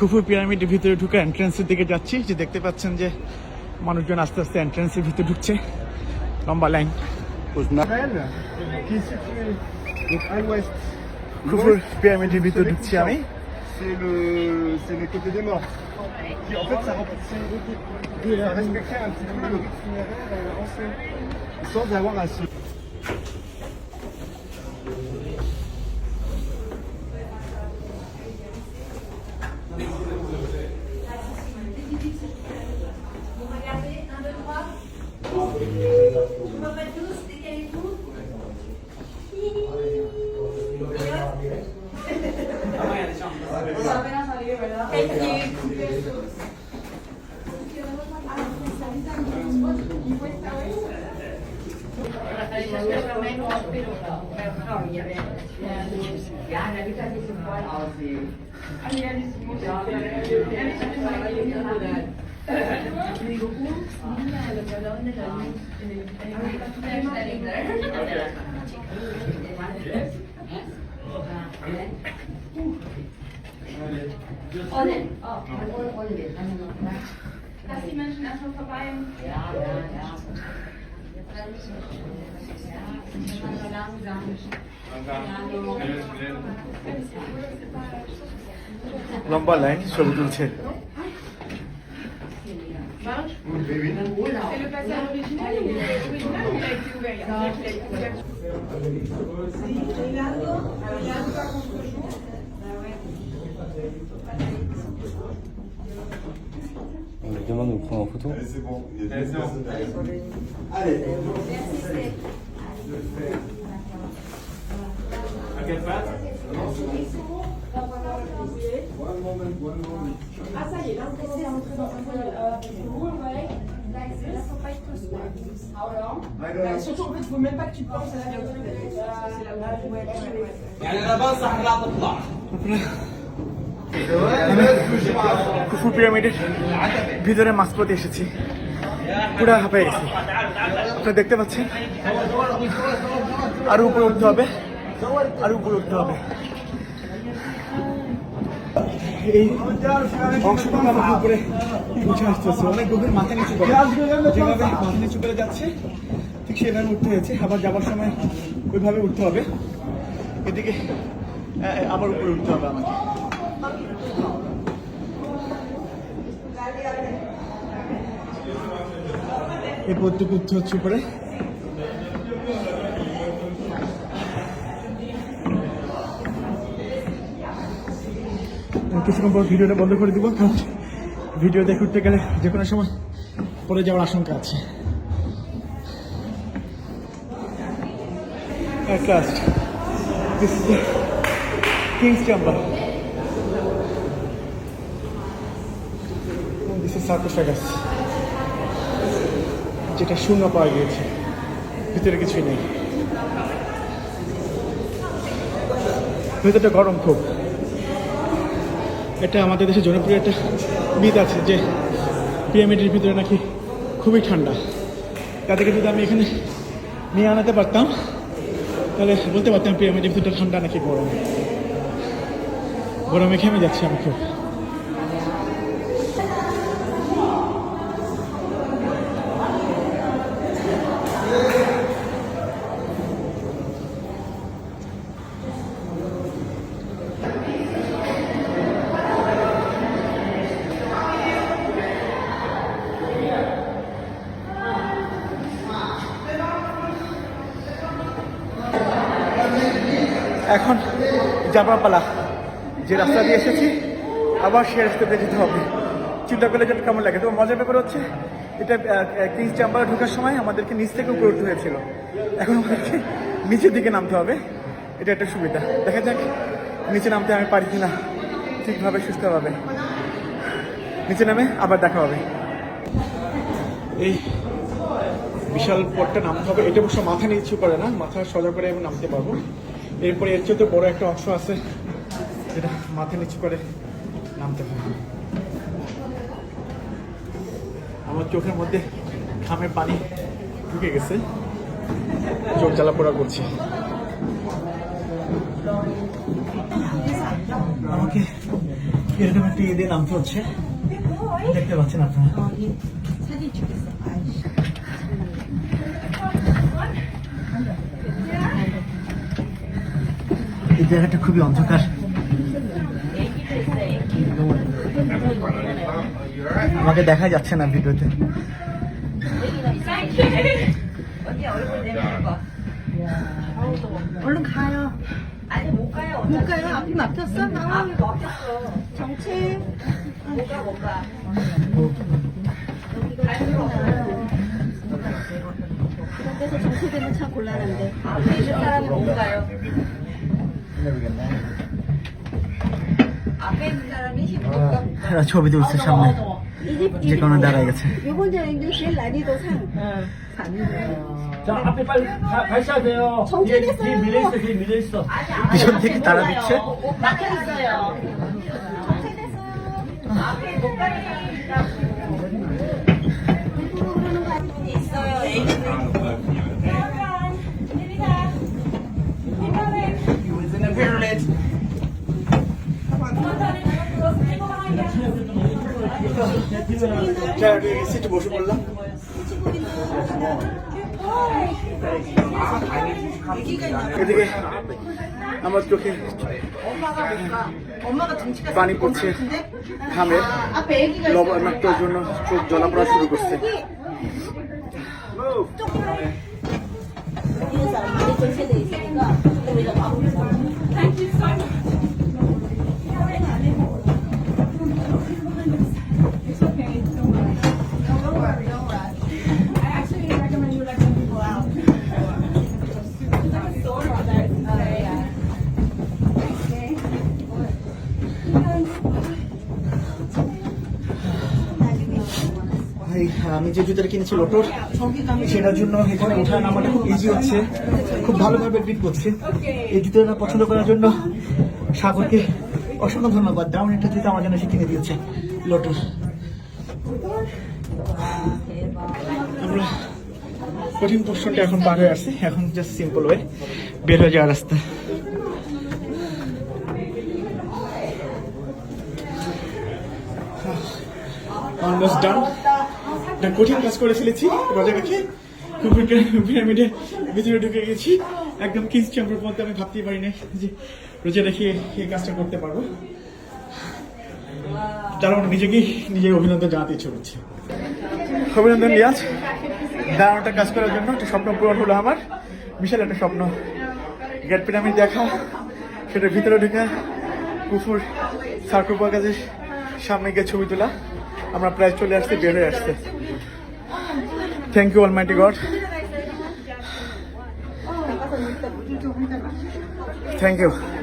খুফুর পিরামিডের ভিতরে ঢুকে এন্ট্রেন্সের দিকে যাচ্ছি যে দেখতে পাচ্ছেন যে মানুষজন আস্তে আস্তে এন্ট্রেন্সের ভিতরে ঢুকছে লম্বা লাইন খুফুর পিরামিডের ভিতরে ঢুকছি আমি C'est le, c'est le côté des morts. Qui, en fait, ça remplissait, ça respectait un petit peu le rite funéraire euh, ancien. Sans avoir à se... 오늘, 어, 오늘, 오늘 몇 단이었나? Witz. Lass die Menschen erstmal vorbei. Ja, ja, ja. Ja, immer so langsam. লম্বা line ছবি তুলছে On lui demande de prendre en photo. Allez, c'est bon. Allez. Merci, À quatre pattes. Ah, ça y est, là, on est dans un surtout faut même pas que tu penses à la Khufu পিরামিডের ভিতরে মাঝপথে এসেছি। পুরা হাঁপাই গেছি। আপনারা দেখতে পাচ্ছেন? আরও উপরে উঠতে হবে। আরও উপরে উঠতে হবে। উপরে অনেক গভীর যেভাবে নিচু করে যাচ্ছে, ঠিক সেভাবে উঠতে হয়েছে। আবার সময় ওইভাবে উঠতে হবে। এদিকে আবার উপরে উঠতে হবে আমাকে। এই পদ্মকে উঠতে হচ্ছে উপরে কিছুক্ষণ পর ভিডিওটা বন্ধ করে দিব কারণ ভিডিও দেখে উঠতে গেলে যে কোনো সময় পড়ে যাওয়ার আশঙ্কা আছে At last, this is the. This যেটা শূন্য পাওয়া গিয়েছে। ভিতরে কিছুই নেই। ভেতরটা গরম খুব। এটা আমাদের দেশে জনপ্রিয় একটা বিদ আছে যে পিরামিডের ভিতরে নাকি খুবই ঠান্ডা। তাদেরকে যদি আমি এখানে নিয়ে আনাতে পারতাম, তাহলে বলতে পারতাম পিরামিডের ভিতরে ঠান্ডা নাকি গরম। গরমে ঘেমে যাচ্ছি আমি খুব। এখন যাবার পালা। যে রাস্তা দিয়ে এসেছি, আবার সে রাস্তাতে যেতে হবে। চিন্তা করলে যেটা কেমন লাগে? তবে মজার ব্যাপার হচ্ছে, এটা কিংস চেম্বারে ঢোকার সময় আমাদেরকে নিচ থেকে উপরে উঠতে হয়েছিল। এখন আমাদেরকে নিচের দিকে নামতে হবে। এটা একটা সুবিধা। দেখা যাক, নিচে নামতে আমি পারি কিনা। ঠিকভাবে, সুস্থভাবে। নিচে নামে আবার দেখা হবে। এই বিশাল পথটা নামতে হবে। এটা অবশ্য মাথা নিচু করে না। মাথা সোজা করে আমি নামতে পারব। এরপরে এর চেয়ে বড় একটা অংশ আছে, যেটা মাথা নিচু করে নামতে হবে আমার চোখের মধ্যে ঘামের পানি ঢুকে গেছে, চোখ জ্বালা পোড়া করছে। আমাকে এরকম একটি দিয়ে নামতে হচ্ছে। দেখতে পাচ্ছেন আপনারা? জায়গাটা খুবই অন্ধকার আমাকে দেখা যাচ্ছে না ভিডিওতে 얼른 가요. 아니 못 가요. 못 가요? 앞이 막혔어? 나와. 앞이 막혔어. 정체. 못 가, 못 가. 이런 데서 정체되면 참 곤란한데. 앞에 있는 사람이 못 가요. 힘들겠네. 앞에 있는 사람이 힘들까? 나 저비도 있어 샵네. 이제 거는 나가야겠지. 요번 자 앞에 빨리 가- 가셔야 돼요. 청천했어요. 이 밀려 있어, 밀려 있어. 이 전태기 달아 있어요. 앞에 있어요. in the pyramid. সিটে আমার চোখে পানি পড়ছে ঘামে। লবণাক্তর জন্য চোখ জ্বলা পড়া শুরু করছে। আমি যে জুতোটা কিনেছি লোটোর সেটার জন্য এখানে ওঠা নামাটা খুব ইজি হচ্ছে, খুব ভালোভাবে গ্রিপ করছে। এই জুতোটা পছন্দ করার জন্য সাগরকে অসংখ্য ধন্যবাদ দারুণ একটা জুতো আমার জন্য সে কিনে দিয়েছে লোটোর কঠিন পোর্শনটা এখন পার হয়ে আসছে, এখন জাস্ট সিম্পল ওয়ে বের হয়ে যাওয়ার রাস্তা। অলমোস্ট ডান একটা কঠিন কাজ করে ফেলেছি রোজা রেখে কুকুর পিরামিডের ভিতরে ঢুকে গেছি। একদম কিস চেম্বার পর্যন্ত আমি ভাবতেই পারি না যে রোজা রেখে এই কাজটা করতে পারব। দারুণ নিজেকেই নিজের অভিনন্দন জানাতে ইচ্ছে করছে। অভিনন্দন রিয়াজ দারুণ একটা কাজ করার জন্য একটা স্বপ্ন পূরণ হলো আমার। বিশাল একটা স্বপ্ন। গ্রেট পিরামিড দেখা, সেটার ভিতরে ঢুকে কুকুর সার্কুপা কাজের সামনে গিয়ে ছবি তোলা। আমরা প্রায় চলে আসছি, বের হয়ে আসছে। Thank you, Almighty God. Thank you.